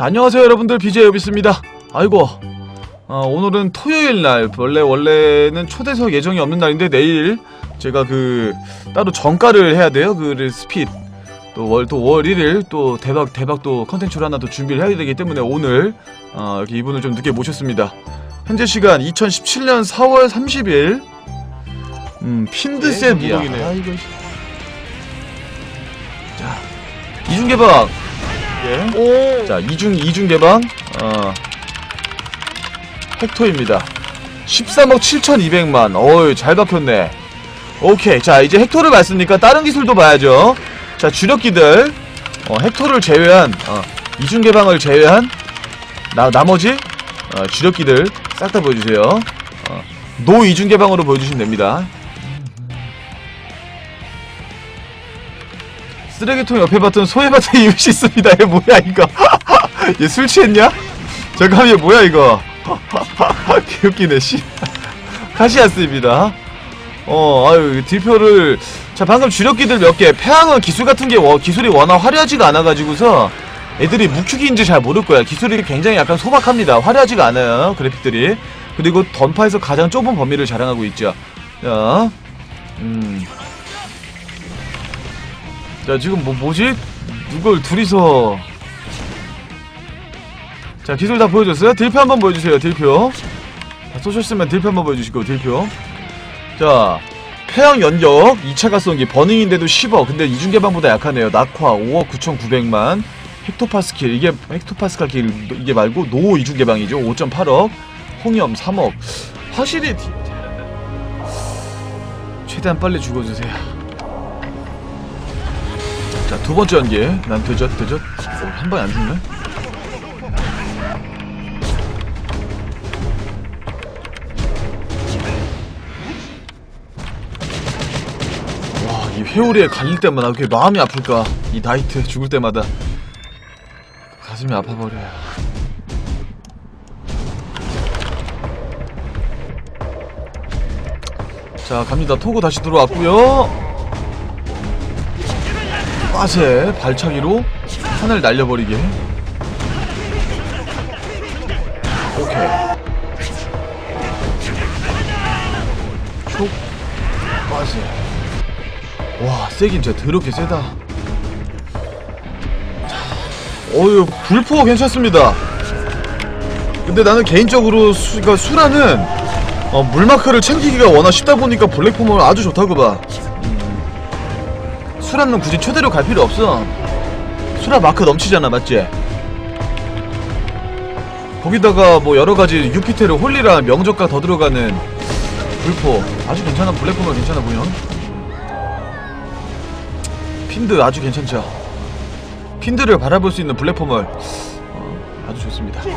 자, 안녕하세요 여러분들 BJ 여비스입니다. 아이고 어, 오늘은 토요일 날 원래 원래는 초대석 예정이 없는 날인데 내일 제가 그 따로 정가를 해야 돼요. 그 스핏 또월 또 월 1일 또 대박 대박 또 컨텐츠를 하나 또 준비를 해야 되기 때문에 오늘 어, 이렇게 이분을 좀 늦게 모셨습니다. 현재 시간 2017년 4월 30일 음 핀드셋이야. 네, 아 이거 자 이중 개방 예. 오. 자, 이중, 이중 개방, 어, 헥토입니다. 13억 7,200만. 어유 잘 박혔네. 오케이. 자, 이제 헥토를 봤으니까 다른 기술도 봐야죠. 자, 주력기들, 어, 헥토를 제외한, 어, 이중 개방을 제외한, 나, 나머지, 어, 주력기들 싹 다 보여주세요. 어, 노 이중 개방으로 보여주시면 됩니다. 쓰레기통 옆에 봤던 봤던 이웃이 있습니다. 얘 뭐야 이거? 얘 술 취했냐? 잠깐 얘 뭐야 이거? 개웃기네 씨. 카시아스입니다. 어, 아유 딜표를 자 방금 주력기들 몇 개, 패왕은 기술 같은 게 워, 기술이 워낙 화려하지가 않아가지고서 애들이 묵축인지 잘 모를 거야. 기술이 굉장히 약간 소박합니다. 화려하지가 않아요 그래픽들이. 그리고 던파에서 가장 좁은 범위를 자랑하고 있죠. 자, 음. 자 지금 뭐 뭐지? 누굴 둘이서. 자 기술 다 보여줬어요? 딜표 한번 보여주세요 딜표. 다 쏘셨으면 딜표 한번 보여주시고 딜표. 자 폐왕 연격 2차 가성기 버닝인데도 10억 근데 이중개방보다 약하네요. 낙화 5억 9,900만. 헥토파스킬 이게 헥토파스칼 길 이게 말고 노 이중개방이죠. 5.8억. 홍염 3억. 확실히 디- 최대한 빨리 죽어주세요 자, 두 번째 연계. 난 되졌, 되졌. 어, 한 방에 안 죽네? 와, 이 회오리에 갈릴 때마다 왜 이렇게 마음이 아플까? 이 나이트 죽을 때마다. 가슴이 아파버려요. 자, 갑니다. 토고 다시 들어왔고요 빠세 발차기로 하늘 날려버리게. 오케이. 촉 빠세. 와 세긴 진짜 더럽게 세다. 어유 불포 괜찮습니다. 근데 나는 개인적으로 수, 그러니까 수라는 어, 물마크를 챙기기가 워낙 쉽다 보니까 블랙폼은 아주 좋다고 봐 수라는 굳이 초대로 갈 필요 없어. 수라 마크 넘치잖아, 맞지? 거기다가 뭐 여러 가지 유피테르 홀리랑 명적과 더 들어가는 불포 아주 괜찮아 블랙폼은 괜찮아 보여. 핀드 아주 괜찮죠. 핀드를 바라볼 수 있는 블랙폼을 어, 아주 좋습니다. 자,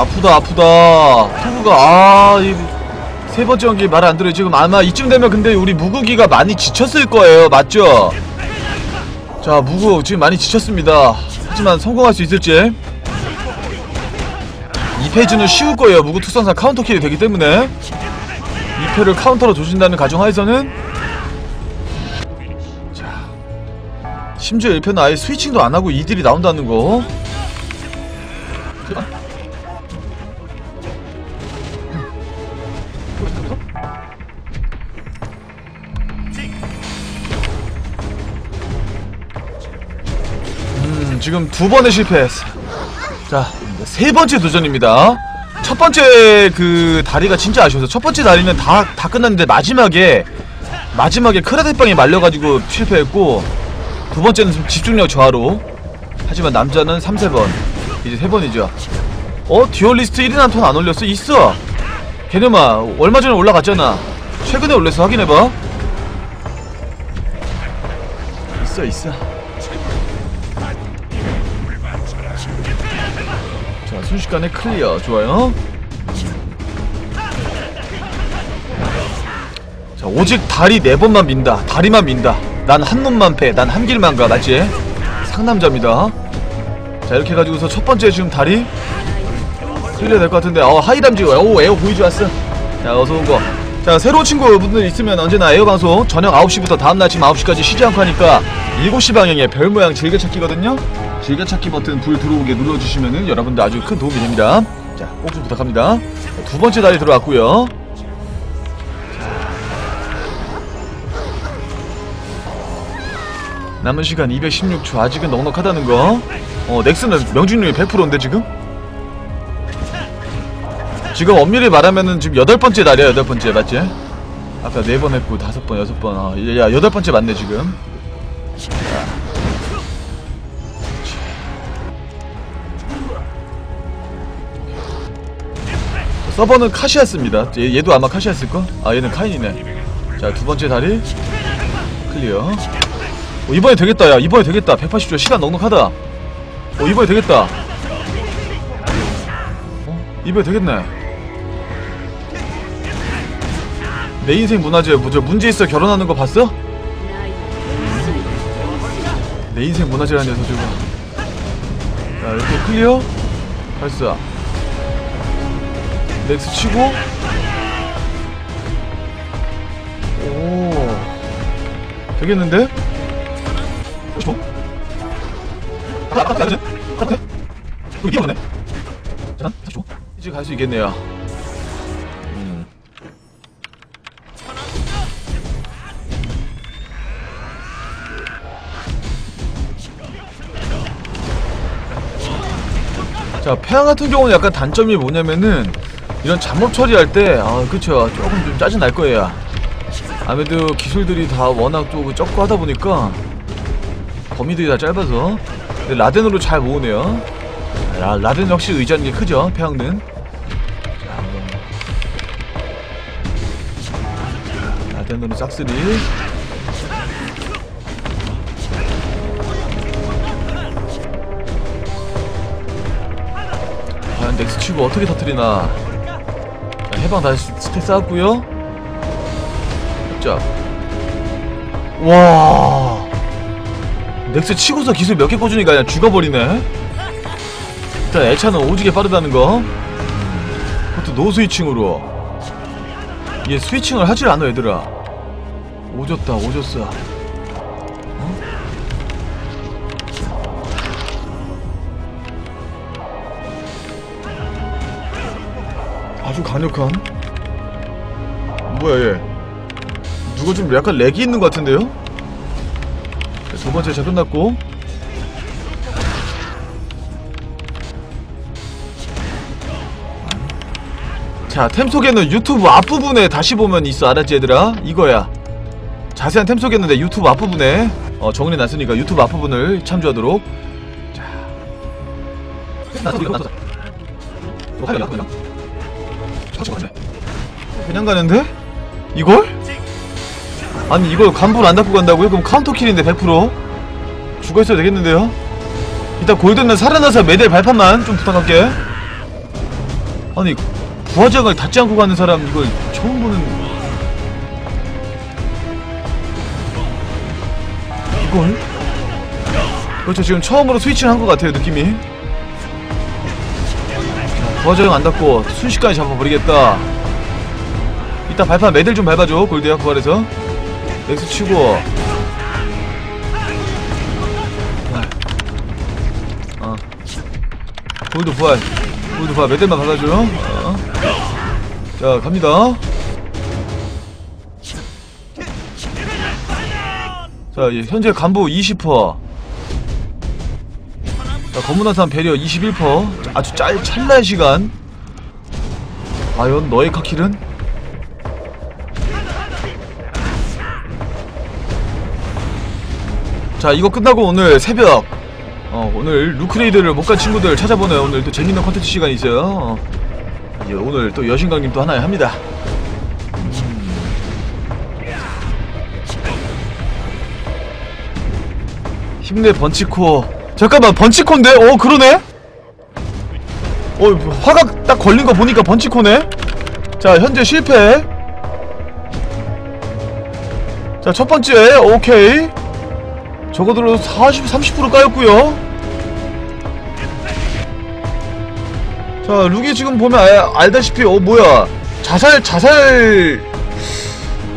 아프다 아프다. 토구가 아이 세 번째 연기 말 안 들어요. 지금 아마 이쯤 되면 근데 우리 무구기가 많이 지쳤을 거예요. 맞죠? 자, 무구 지금 많이 지쳤습니다. 하지만 성공할 수 있을지. 이 페이지는 쉬울 거예요. 무구 특성상 카운터 킬이 되기 때문에 이 패를 카운터로 조진다는 가정하에서는 자, 심지어 1패는 아예 스위칭도 안 하고 이들이 나온다는 거. 지금 두 번의 실패했어. 자, 세 번째 도전입니다. 첫 번째 그 다리가 진짜 아쉬워서 첫 번째 다리는 다, 다 끝났는데 마지막에 마지막에 크라데빵이 말려가지고 실패했고 두 번째는 좀 집중력 저하로 하지만 남자는 3, 세번 이제 세 번이죠. 어? 듀얼리스트 1인 한 톤 안 올렸어? 있어! 개념아 얼마 전에 올라갔잖아. 최근에 올려서 확인해봐. 있어 있어. 순식간에 클리어. 좋아요. 자, 오직 다리 네 번만 민다. 다리만 민다. 난 한 놈만 패. 난 한 길만 가. 맞지? 상남자입니다. 자, 이렇게 해가지고서 첫 번째 지금 다리 클리어 될 것 같은데. 어, 하이담지. 오, 에어 보이지 왔어. 자, 어서 온 거. 자, 새로운 친구분들 있으면 언제나 에어 방송 저녁 9시부터 다음날 아침 9시까지 쉬지 않고 하니까 7시 방향에 별 모양 즐겨찾기거든요. 즐겨찾기 버튼 불 들어오게 눌러주시면은 여러분들 아주 큰 도움이 됩니다. 자, 꼭 좀 부탁합니다. 자, 두 번째 다리 들어왔고요. 남은 시간 216초 아직은 넉넉하다는 거. 어, 넥스는 명중률이 100%인데 지금? 지금 엄밀히 말하면은 지금 여덟 번째 날이야 여덟 번째 맞지? 아까 네 번 했고 다섯 번 여섯 번 어, 야 여덟 번째 맞네 지금. 서버는 카시아스입니다. 얘, 얘도 아마 카시아스일걸? 아 얘는 카인이네. 자 두 번째 다리 클리어. 어, 이번에 되겠다 야 이번에 되겠다 180초 시간 넉넉하다. 어 이번에 되겠다. 어 이번에 되겠네. 내 인생 문화재 뭐저 문제 있어 결혼하는 거 봤어? 내 인생 문화재라는 녀석 저거. 자 이렇게 클리어 발사. 넥스 치고 오 되겠는데? 어? 아, 아, 아, 아, 이거 이겨보네 자, 다시 줘 이제 갈 수 있겠네요 음. 자, 폐왕 같은 경우는 약간 단점이 뭐냐면은 이런 잠업 처리할 때, 아, 그쵸. 조금 좀 짜증 날 거예요. 아무래도 기술들이 다 워낙 좀 적고 하다 보니까 범위들이 다 짧아서. 근데 라덴으로 잘 모으네요. 라, 라덴 역시 게 크죠, 한번. 라덴으로 싹쓸이. 과연 넥스 치고 어떻게 터뜨리나. 자, 해방 다시 스택 쌓았고요 자. 와. 넥스 치고서 기술 몇 개 꽂으니까 그냥 죽어버리네. 일단 애차는 오지게 빠르다는 거. 그것도 노 스위칭으로. 얘 스위칭을 하질 않아 얘들아. 오졌다 오졌어. 어? 아주 강력한. 뭐야 얘? 누가 좀 약간 렉이 있는 것 같은데요? 자, 두 번째 차 끝났고 자, 템 소개는 유튜브 앞부분에 다시 보면 있어 알았지 얘들아? 이거야 자세한 템 소개는 내 유튜브 앞부분에 어, 정리해놨으니까 유튜브 앞부분을 참조하도록 자 그냥 가는데? 이걸? 아니 이걸 간부를 안 닫고 간다고요? 그럼 카운터킬인데 100% 죽어있어야 되겠는데요? 일단 골든은 살아나서 메달 발판만 좀 부탁할게 아니 부하장을 닫지 않고 가는 사람 이걸 처음 보는 이걸? 그렇죠 지금 처음으로 스위칭 한것 같아요 느낌이 자 부하장 안 닫고 순식간에 잡아버리겠다. 이따 발판 메달 좀 밟아줘 골드야 부활해서. 넥스 치고. 어. 골드 부활. 골드 부활 메달만 밟아줘. 어. 자 갑니다. 자 예, 현재 간부 20% 자 검문화산 배려 21% 아주 짤 찰나의 시간. 과연 너의 카킬은? 자 이거 끝나고 오늘 새벽 어 오늘 루크레이드를 못 간 친구들 찾아보는 오늘 또 재밌는 컨텐츠 시간이 있어요. 어, 예, 오늘 또 여신강님 또 하나 합니다. 음. 힘내 번치코 잠깐만 번치코인데? 어 그러네? 어 화각 딱 걸린 거 보니까 번치코네? 자 현재 실패. 자 첫번째 오케이. 적어도 40, 30% 까였고요. 자 룩이 지금 보면 알, 알다시피 어 뭐야. 자살 자살.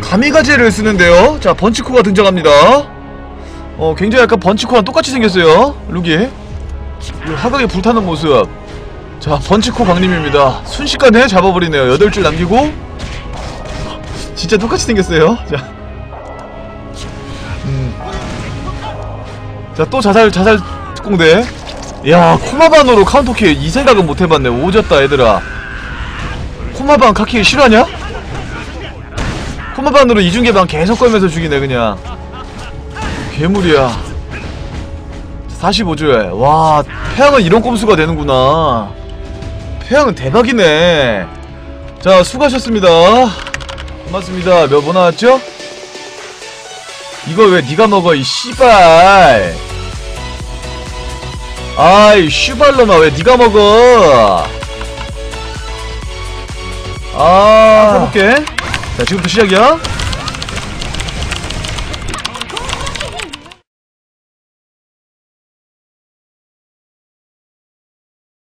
가미가제를 쓰는데요. 자 번치코가 등장합니다 어 굉장히 약간 번치코랑 똑같이 생겼어요 룩이. 이 화각에 불타는 모습. 자 번치코 강림입니다. 순식간에 잡아버리네요. 여덟 줄 남기고. 진짜 똑같이 생겼어요. 자. 음. 자또 자살 자살 특공대. 야 코마반으로 카운터킬 이 생각은 못 해봤네. 오졌다 얘들아. 코마반 카키 실화냐? 코마반으로 이중계방 계속 걸면서 죽이네 그냥 괴물이야. 45조에. 와 태양은 이런 꼼수가 되는구나. 태양은 대박이네. 자 수고하셨습니다. 고맙습니다. 몇 번 나왔죠? 이걸 왜 네가 먹어 이 씨발. 아이 슈발로마 왜 네가 먹어? 아. 해볼게. 자 지금부터 시작이야